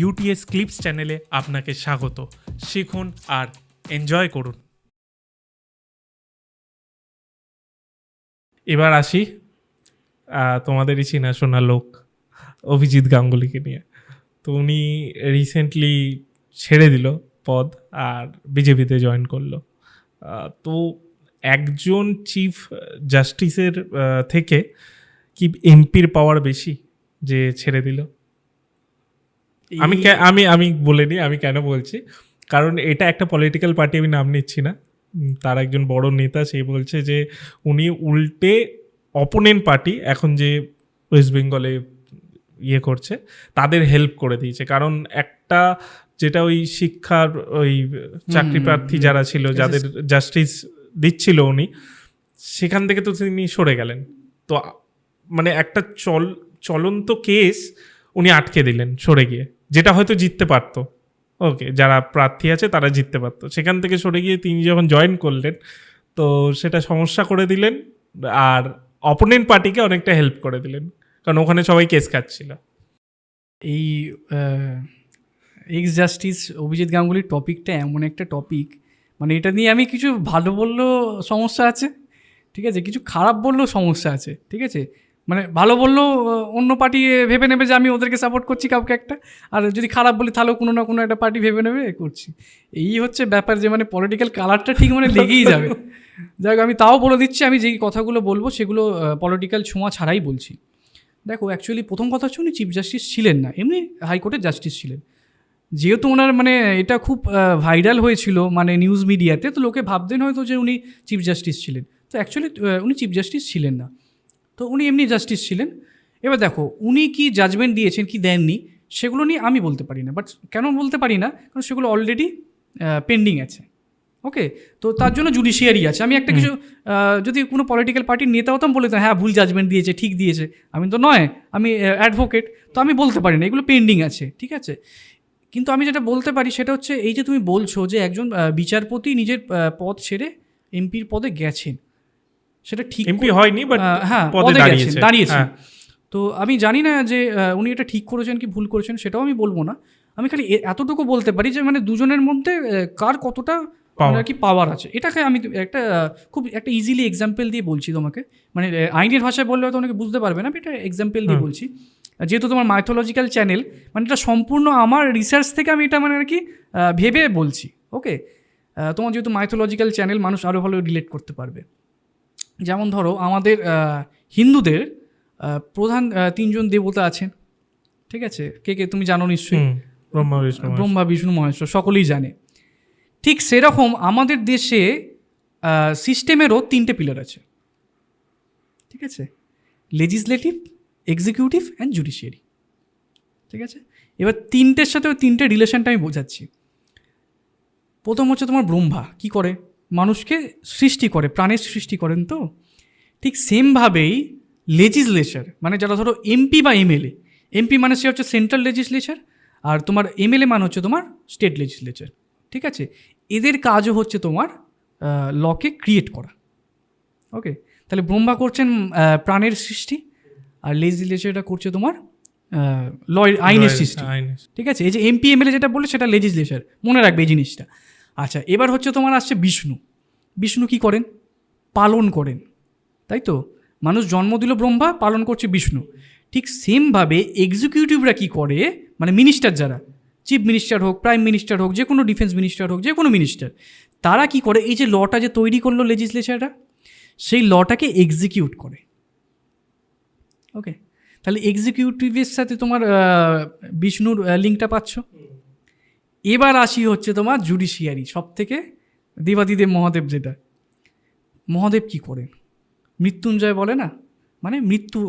UTS clips চ্যানেলে আপনাকে স্বাগত। শিখুন আর এনজয় করুন। এবার আসি তোমাদেরই চেনাশোনা লোক, অভিজিৎ গাঙ্গুলিকে নিয়ে। তো উনি রিসেন্টলি ছেড়ে দিল পদ আর বিজেপিতে জয়েন করল। তো একজন চিফ জাস্টিসের থেকে কি এমপির পাওয়ার বেশি যে ছেড়ে দিল? আমি আমি আমি বলে নিই আমি কেন বলছি? কারণ এটা একটা পলিটিক্যাল পার্টি আমি নাম নিচ্ছি না। তার একজন বড় নেতা সে বলছে যে উনি উল্টে অপোনেন্ট পার্টি এখন যে ওয়েস্ট বেঙ্গলে ইয়ে করছে তাদের হেল্প করে দিয়েছে। কারণ একটা যেটা ওই শিক্ষার ওই চাকরি প্রার্থী যারা ছিল যাদের জাস্টিস দিচ্ছিল উনি সেখান থেকে তো তিনি সরে গেলেন। তো মানে একটা চল চলন্ত কেস উনি আটকে দিলেন, সরে গিয়ে। যেটা হয়তো জিততে পারতো। ওকে যারা প্রার্থী আছে তারা জিততে পারতো। সেখান থেকে সরে গিয়ে তিনি যখন জয়েন করলেন, তো সেটা সমস্যা করে দিলেন আর অপোনেন্ট পার্টিকে অনেকটা হেল্প করে দিলেন। কারণ ওখানে সবাই কেস খাচ্ছিল। এই এক্স জাস্টিস অভিজিৎ গাঙ্গুলির টপিকটা এমন একটা টপিক মানে এটা নিয়ে আমি কিছু ভালো বললেও সমস্যা আছে, ঠিক আছে? কিছু খারাপ বললেও সমস্যা আছে, ঠিক আছে? মানে ভালো বললেও অন্য পার্টি ভেবে নেবে যে আমি ওদেরকে সাপোর্ট করছি কাউকে একটা। আর যদি খারাপ বলি তাহলেও কোনো না কোনো একটা পার্টি ভেবে নেবে এ করছি। এই হচ্ছে ব্যাপার যে মানে পলিটিক্যাল কালারটা ঠিক মানে লেগেই যাবে। যাই হোক, আমি তাও বলে দিচ্ছি আমি যেই কথাগুলো বলব সেগুলো পলিটিক্যাল ছোঁয়া ছাড়াই বলছি। দেখো অ্যাকচুয়ালি প্রথম কথা হচ্ছে উনি চিফ জাস্টিস ছিলেন না এমনি হাইকোর্টের জাস্টিস ছিলেন। যেহেতু ওনার মানে এটা খুব ভাইরাল হয়েছিল মানে নিউজ মিডিয়াতে তো লোকে ভাবতেন হয়তো যে উনি চিফ জাস্টিস ছিলেন। তো অ্যাকচুয়ালি উনি চিফ জাস্টিস ছিলেন না। তো উনি এমনি জাস্টিস ছিলেন। এবার দেখো উনি কি জাজমেন্ট দিয়েছেন কি দেননি সেগুলো নিয়ে আমি বলতে পারি না। বাট কেন বলতে পারি না? কারণ সেগুলো অলরেডি পেন্ডিং আছে। ওকে তো তার জন্য জুডিশিয়ারি আছে। আমি একটা কিছু যদি কোনো পলিটিক্যাল পার্টির নেতা হতাম বলে হ্যাঁ ভুল জাজমেন্ট দিয়েছে ঠিক দিয়েছে। আমি তো নয় আমি অ্যাডভোকেট তো আমি বলতে পারি না এগুলো পেন্ডিং আছে ঠিক আছে? কিন্তু আমি যেটা বলতে পারি সেটা হচ্ছে এই যে তুমি বলছো যে একজন বিচারপতি নিজের পদ ছেড়ে এমপির পদে গেছেন সেটা ঠিক এমপি হয়নি বাট হ্যাঁ পদে পদে দাঁড়িয়েছে। দাঁড়িয়েছেন। হ্যাঁ। তো আমি জানি না যে উনি এটা ঠিক করেছেন কি ভুল করেছেন সেটাও আমি বলব না। আমি খালি এতটুকু বলতে পারি যে মানে দুজনের মধ্যে কার কতটা আর কি পাওয়ার আছে। এটাকে আমি একটা খুব একটা ইজিলি এক্সাম্পল দিয়ে বলছি তোমাকে। মানে আইনের ভাষায় বললে হয়তো অনেকে বুঝতে পারবে না আমি এটা এক্সাম্পল দিয়ে বলছি। যেহেতু তোমার মাইথোলজিক্যাল চ্যানেল মানে এটা সম্পূর্ণ আমার রিসার্চ থেকে আমি এটা মানে আর কি ভেবে বলছি ওকে তোমার যেহেতু মাইথোলজিক্যাল চ্যানেল মানুষ আরও ভালো রিলেট করতে পারবে। যেমন ধরো আমাদের হিন্দুদের প্রধান তিনজন দেবতা আছেন ঠিক আছে? কে কে তুমি জানো নিশ্চয়ই? ব্রহ্মা বিষ্ণু ব্রহ্মা বিষ্ণু মহেশ্বর সকলেই জানে। ঠিক সেরকম আমাদের দেশে সিস্টেমেরও তিনটে পিলার আছে। ঠিক আছে? লেজিসলেটিভ এক্সিকিউটিভ অ্যান্ড জুডিশিয়ারি ঠিক আছে? এবার তিনটের সাথে ওই তিনটে রিলেশনটা আমি বোঝাচ্ছি। প্রথম হচ্ছে তোমার ব্রহ্মা কি করে? মানুষকে সৃষ্টি করে প্রাণের সৃষ্টি করেন তো? ঠিক সেমভাবেই লেজিসলেচার মানে যারা ধরো এমপি বা এমএলএ এমপি মানে সে হচ্ছে সেন্ট্রাল লেজিসলেচার আর তোমার এমএলএ মানে হচ্ছে তোমার স্টেট লেজিসলেচার ঠিক আছে? এদের কাজও হচ্ছে তোমার লকে ক্রিয়েট করা ওকে তাহলে ব্রহ্মা করছেন প্রাণের সৃষ্টি আর লেজিসলেচারটা করছে তোমার ল আইনের সৃষ্টি ঠিক আছে? এই যে এমপি এমএলএ যেটা বললে সেটা লেজিসলেচার মনে রাখবে এই জিনিসটা। আচ্ছা এবার হচ্ছে তোমার আসছে বিষ্ণু। বিষ্ণু কি করেন? পালন করেন। তাই তো? মানুষ জন্ম দিল ব্রহ্মা, পালন করছে বিষ্ণু। ঠিক সেমভাবে এক্সিকিউটিভরা কি করে? মানে মিনিস্টার যারা চিফ মিনিস্টার হোক প্রাইম মিনিস্টার হোক যে কোনো ডিফেন্স মিনিস্টার হোক যে কোনো মিনিস্টার তারা কি করে? এই যে লটা যে তৈরি করল লেজিসলেচাররা সেই লটাকে এক্সিকিউট করে। ওকে তাহলে এক্সিকিউটিভের সাথে তোমার বিষ্ণুর লিঙ্কটা পাচ্ছ? এবার আসি হচ্ছে তোমার জুডিশিয়ারি সব থেকে দেবাদিদেব মহাদেব যেটা। মহাদেব কি করেন? মৃত্যুঞ্জয় বলে না? মানে মৃত্যু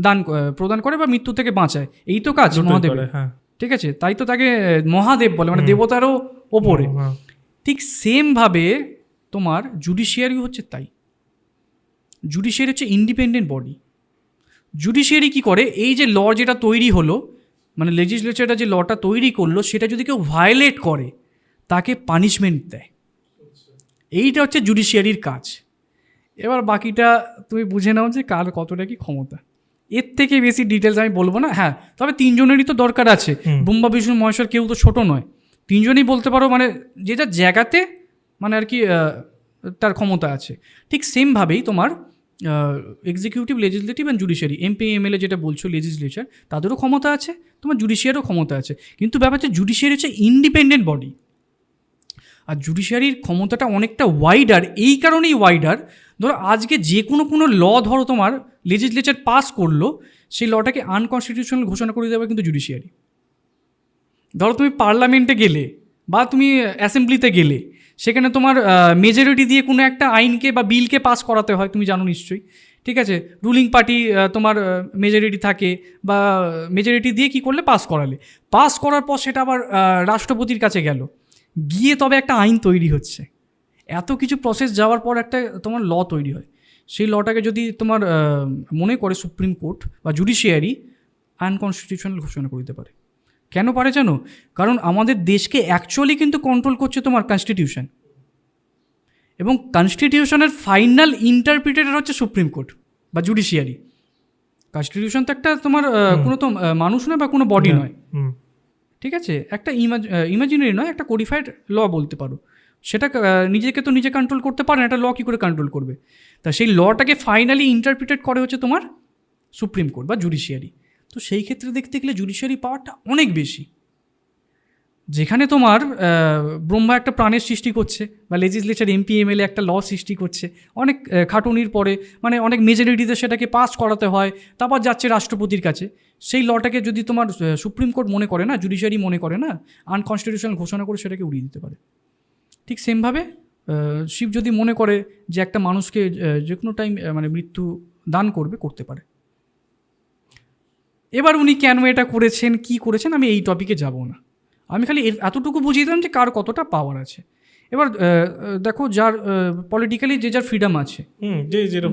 দান প্রদান করে বা মৃত্যু থেকে বাঁচায়। এই তো কাজ মহাদেব হ্যাঁ। ঠিক আছে? তাই তো তাকে মহাদেব বলে মানে দেবতারও ওপরে। ঠিক সেমভাবে তোমার জুডিশিয়ারি হচ্ছে তাই। জুডিশিয়ারি হচ্ছে ইন্ডিপেন্ডেন্ট বডি জুডিশিয়ারি কি করে? এই যে ল যেটা তৈরি হলো মানে লেজিসলেচারটা যে লটা তৈরি করল সেটা যদি কেউ ভায়োলেট করে তাকে পানিশমেন্ট দেয়। এইটা হচ্ছে জুডিশিয়ারির কাজ। এবার বাকিটা তুমি বুঝে নাও যে কার কতটা কি ক্ষমতা। এর থেকে বেশি ডিটেলস আমি বলব না। হ্যাঁ তবে তিনজনেরই তো দরকার আছে। বুম্বা বিষ্ণু মহেশ্বর কেউ তো ছোট নয়। তিনজনই বলতে পারো মানে যে যার জায়গাতে মানে আর কি তার ক্ষমতা আছে। ঠিক সেমভাবেই তোমার executive legislative and judiciary MP MLA যেটা বলছো লেজিসলেচার তাদেরও ক্ষমতা আছে, তোমার জুডিশিয়ারও ক্ষমতা আছে। কিন্তু ব্যাপার হচ্ছে জুডিশিয়ারি হচ্ছে ইন্ডিপেন্ডেন্ট বডি আর জুডিশিয়ারির ক্ষমতাটা অনেকটা ওয়াইডার এই কারণেই ওয়াইডার ধরো, আজকে যে কোনো কোনো ল ধরো তোমার লেজিসলেচার পাস করল, সেই লটাকে আনকনস্টিটিউশনাল ঘোষণা করে দেবে কিন্তু জুডিশিয়ারি ধরো তুমি পার্লামেন্টে গেলে, বা তুমি অ্যাসেম্বলিতে গেলে সেখানে তোমার মেজরিটি দিয়ে কোনো একটা আইনকে বা বিলকে পাস করাতে হয়, তুমি জানো নিশ্চয়ই। ঠিক আছে? রুলিং পার্টি তোমার মেজরিটি থাকে বা মেজরিটি দিয়ে কি করলে? পাস করালে। পাস করার পর সেটা আবার রাষ্ট্রপতির কাছে গেল। গিয়ে তবে একটা আইন তৈরি হচ্ছে। এত কিছু প্রসেস যাওয়ার পর একটা তোমার ল তৈরি হয়। সেই লটাকে যদি তোমার মনে করে সুপ্রিম কোর্ট বা জুডিশিয়ারি আনকনস্টিটিউশনাল ঘোষণা করে দিতে পারে। কেন পারে জানো? কারণ আমাদের দেশকে অ্যাকচুয়ালি কিন্তু কন্ট্রোল করছে তোমার কনস্টিটিউশন এবং কনস্টিটিউশনের ফাইনাল ইন্টারপ্রিটেটার হচ্ছে সুপ্রিম কোর্ট বা জুডিশিয়ারি কনস্টিটিউশন তো একটা তোমার কোনো তো মানুষ নয় বা কোনো বডি নয়। ঠিক আছে? একটা ইমাজ ইমাজিনারি নয় একটা কোডিফাইড ল বলতে পারো। সেটা নিজেকে তো নিজে কন্ট্রোল করতে পারে না একটা ল কী করে কন্ট্রোল করবে? তা সেই লটাকে ফাইনালি ইন্টারপ্রিটেড করে হচ্ছে তোমার সুপ্রিম কোর্ট বা জুডিশিয়ারি তো সেই ক্ষেত্রে দেখতে গেলে জুডিশিয়ারি পাওয়ারটা অনেক বেশি। যেখানে তোমার ব্রহ্মা একটা প্রাণের সৃষ্টি করছে বা লেজিসলেচার এমপি এমএলএ একটা ল সৃষ্টি করছে। অনেক খাটুনির পরে মানে অনেক মেজরিটিতে সেটাকে পাস করাতে হয়, তারপর যাচ্ছে রাষ্ট্রপতির কাছে। সেই লটাকে যদি তোমার সুপ্রিম কোর্ট মনে করে না জুডিশিয়ারি মনে করে না আনকনস্টিটিউশনাল ঘোষণা করে সেটাকে উড়িয়ে দিতে পারে। ঠিক সেমভাবে শিব যদি মনে করে যে একটা মানুষকে যে কোনো টাইম মানে মৃত্যু দান করবে, করতে পারে। এবার উনি কেন এটা করেছেন কি করেছেন আমি এই টপিকে যাব না। আমি খালি এতটুকু বুঝিয়ে দিলাম যে কার কতটা পাওয়ার আছে। এবার দেখো যার পলিটিক্যালি যে যার ফ্রিডম আছে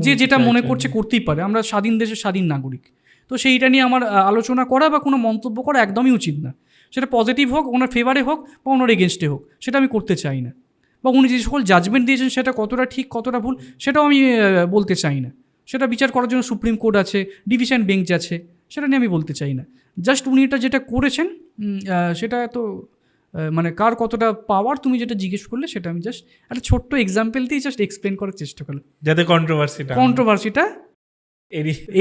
যে যেটা মনে করছে করতেই পারে। আমরা স্বাধীন দেশের স্বাধীন নাগরিক। তো সেইটা নিয়ে আমার আলোচনা করা বা কোনো মন্তব্য করা একদমই উচিত না। সেটা পজিটিভ হোক ওনার ফেভারে হোক বা ওনার এগেনস্টে হোক সেটা আমি করতে চাই না। বা উনি যে সকল জাজমেন্ট দিয়েছেন সেটা কতটা ঠিক কতটা ভুল সেটাও আমি বলতে চাই না। সেটা বিচার করার জন্য সুপ্রিম কোর্ট আছে ডিভিশন বেঞ্চ আছে। সেটা নিয়ে আমি বলতে চাই না। জাস্ট উনি এটা যেটা করেছেন সেটা তো মানে কার কতটা পাওয়ার তুমি যেটা জিজ্ঞেস করলে সেটা আমি জাস্ট একটা ছোট্ট এক্সাম্পল দিয়ে জাস্ট এক্সপ্লেন করার চেষ্টা করলাম। যাতে কন্ট্রোভার্সিটা কন্ট্রোভার্সিটা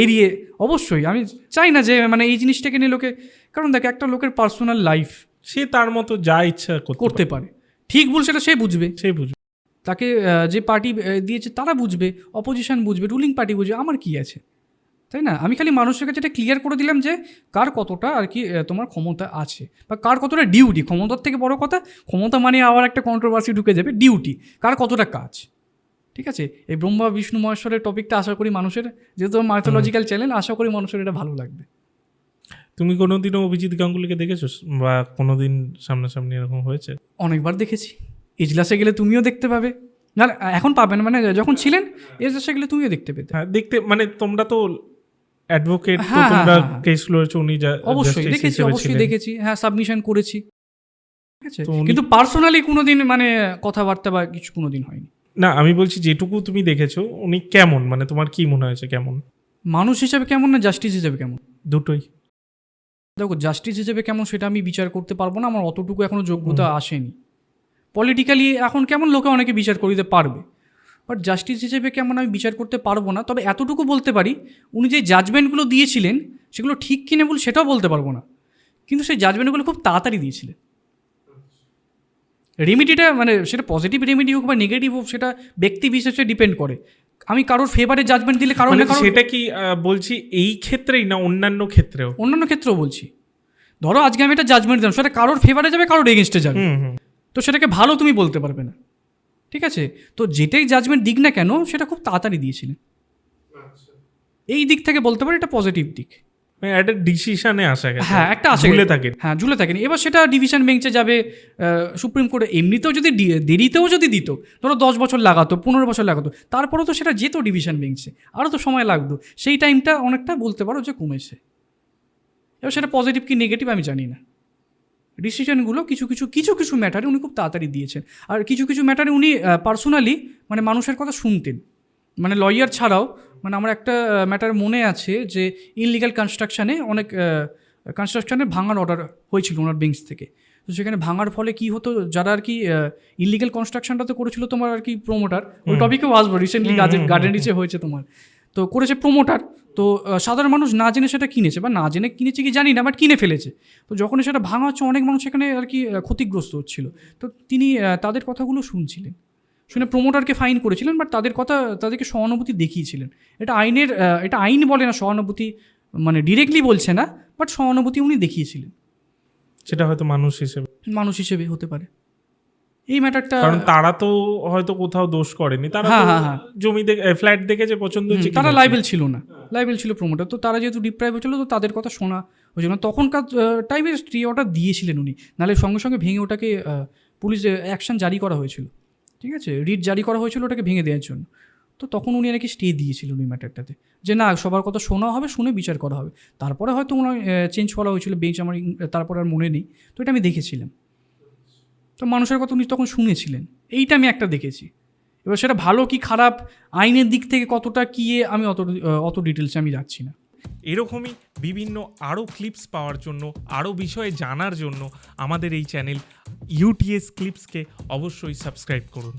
এড়িয়ে অবশ্যই আমি চাই না যে মানে এই জিনিসটাকে নিয়ে লোকে কারণ দেখ একটা লোকের পার্সোনাল লাইফ সে তার মতো যা ইচ্ছা করতে করতে পারে। ঠিক ভুল সেটা সে বুঝবে। সে বুঝবে। তাকে যে পার্টি দিয়েছে তারা বুঝবে অপোজিশন বুঝবে রুলিং পার্টি বুঝবে আমার কি আছে? তাই না? আমি খালি মানুষের কাছে এটা ক্লিয়ার করে দিলাম যে কার কতটা আর কি তোমার ক্ষমতা আছে বা কার কতটা ডিউটি ক্ষমতার থেকে বড় কথা ক্ষমতা মানে আবার একটা কন্ট্রোভার্সি ঢুকে যাবে ডিউটি কার কতটা কাজ? ঠিক আছে? এই ব্রহ্মা বিষ্ণু মহেশ্বরের টপিকটা আশা করি মানুষের যেহেতু মাইথোলজিক্যাল চ্যানেল আশা করি মানুষের এটা ভালো লাগবে। তুমি কোনোদিনও অভিজিৎ গাঙ্গুলিকে দেখেছ? বা কোনোদিন সামনাসামনি এরকম হয়েছে? অনেকবার দেখেছি। ইজলাসে গেলে তুমিও দেখতে পাবে। না না, এখন পাবেন মানে যখন ছিলেন এজলাসে গেলে তুমিও দেখতে পেতে। হ্যাঁ দেখতে মানে তোমরা তো অ্যাডভোকেট তো তোমরা। কেস লড়েছো উনি অবশ্যই দেখেছি অবশ্যই দেখেছি। হ্যাঁ সাবমিশন করেছি। ঠিক আছে? কিন্তু পার্সোনালি কোনোদিন মানে কথাবার্তা বা কিছু কোনোদিন হয়নি। না আমি বলছি যেটুকু তুমি দেখেছ উনি কেমন? মানে তোমার কি মনে হয়েছে কেমন? মানুষ হিসেবে কেমন না জাস্টিস হিসেবে কেমন? দুটোই। দেখো জাস্টিস হিসেবে কেমন সেটা আমি বিচার করতে পারব না আমার অতটুকু এখনও যোগ্যতা আসেনি। পলিটিক্যালি এখন কেমন লোকে অনেকে বিচার করিতে পারবে। বাট জাস্টিস হিসেবে কেমন আমি বিচার করতে পারব না। তবে এতটুকু বলতে পারি উনি যে জাজমেন্টগুলো দিয়েছিলেন সেগুলো ঠিক কিনে বল সেটাও বলতে পারব না। কিন্তু সেই জাজমেন্টগুলো খুব তাড়াতাড়ি দিয়েছিলেন। রেমিডিটা মানে সেটা পজিটিভ রেমিডি হোক বা নেগেটিভ হোক সেটা ব্যক্তি বিশেষে ডিপেন্ড করে। আমি কারোর ফেভারে জাজমেন্ট দিলে কারণ মানে সেটা কি বলছি এই ক্ষেত্রেই না অন্যান্য ক্ষেত্রেও? অন্যান্য ক্ষেত্রেও বলছি। ধরো আজকে আমি একটা জাজমেন্ট দিলাম সেটা কারোর ফেভারে যাবে কারোর এগেনস্টে যাবে। তো সেটাকে ভালো তুমি বলতে পারবে না। ঠিক আছে? তো যেটাই জাজমেন্ট দিক না কেন সেটা খুব তাড়াতাড়ি দিয়েছিলেন। এই দিক থেকে বলতে পারি এটা পজিটিভ দিক। মানে একটা ডিসিশনে আসা গেছে। হ্যাঁ একটা আসে ভুলে থাকে। হ্যাঁ ঝুলে থাকেনি এবার সেটা ডিভিশন বেঞ্চে যাবে সুপ্রিম কোর্টে এমনিতেও যদি দেরিতেও যদি দিত ধরো দশ বছর লাগাতো পনেরো বছর লাগাতো তারপরেও তো সেটা যেত ডিভিশন বেঞ্চে আরও তো সময় লাগতো। সেই টাইমটা অনেকটা বলতে পারো যে কমেছে। এবার সেটা পজিটিভ কি নেগেটিভ আমি জানি না। ডিসিশনগুলো কিছু কিছু কিছু কিছু ম্যাটারে উনি খুব তাড়াতাড়ি দিয়েছেন। আর কিছু কিছু ম্যাটারে উনি পার্সোনালি মানে মানুষের কথা শুনতেন। মানে লয়ার ছাড়াও মানে আমার একটা ম্যাটার মনে আছে যে ইনলিগাল কনস্ট্রাকশানে অনেক কনস্ট্রাকশানে ভাঙার অর্ডার হয়েছিল ওনার বেঞ্চ থেকে। তো সেখানে ভাঙার ফলে কি হতো যারা আর কি ইলিগাল কনস্ট্রাকশনটা তো করেছিল তোমার আর কি প্রোমোটার ওই টপিকেও আসব। রিসেন্টলি গার্ডেন রিচে হয়েছে তোমার। তো করেছে প্রোমোটার তো সাধারণ মানুষ না জেনে সেটা কিনেছে বা না জেনে কিনেছে কি জানি না বাট কিনে ফেলেছে। তো যখন সেটা ভাঙা হচ্ছে অনেক মানুষ সেখানে আর কি ক্ষতিগ্রস্ত হচ্ছিল। তো তিনি তাদের কথাগুলো শুনছিলেন। শুনে প্রোমোটারকে ফাইন করেছিলেন বাট তাদের কথা তাদেরকে সহানুভূতি দেখিয়েছিলেন। এটা আইনের এটা আইন বলে না সহানুভূতি মানে ডিরেক্টলি বলছে না বাট সহানুভূতি উনি দেখিয়েছিলেন। সেটা হয়তো মানুষ হিসেবে। মানুষ হিসেবে হতে পারে। এই ম্যাটারটা কারণ তারা তো হয়তো কোথাও দোষ করেনি তারা হ্যাঁ, হ্যাঁ, হ্যাঁ। জমি দেখে ফ্ল্যাট দেখেছে পছন্দ হচ্ছে তারা। লাইবেল ছিল না। লাইবেল ছিল প্রমোটার তো তারা যেহেতু ডিপ্রাইভ হয়েছিল তো তাদের কথা শোনা হয়েছিল না। তখনকার টাইমে স্ত্রী অর্ডার দিয়েছিলেন উনি। নাহলে সঙ্গে সঙ্গে ভেঙে ওটাকে পুলিশ অ্যাকশন জারি করা হয়েছিল। ঠিক আছে? রিট জারি করা হয়েছিল ওটাকে ভেঙে দেওয়ার জন্য। তো তখন উনি নাকি স্টে দিয়েছিলেন ওই ম্যাটারটাতে। যে না সবার কথা শোনা হবে শুনে বিচার করা হবে। তারপরে হয়তো ওনার চেঞ্জ করা হয়েছিল বেঞ্চ আমার তারপরে আর মনে নেই। তো এটা আমি দেখেছিলাম। তো মানুষের কথা উনি তখন শুনেছিলেন। এইটা আমি একটা দেখেছি। এবার সেটা ভালো কি খারাপ, আইনের দিক থেকে কতটা কি আমি অত অত ডিটেলসে আমি যাচ্ছি না। এরকমই বিভিন্ন আরও ক্লিপস পাওয়ার জন্য আরও বিষয়ে জানার জন্য আমাদের এই চ্যানেল ইউটিএস ক্লিপসকে অবশ্যই সাবস্ক্রাইব করুন।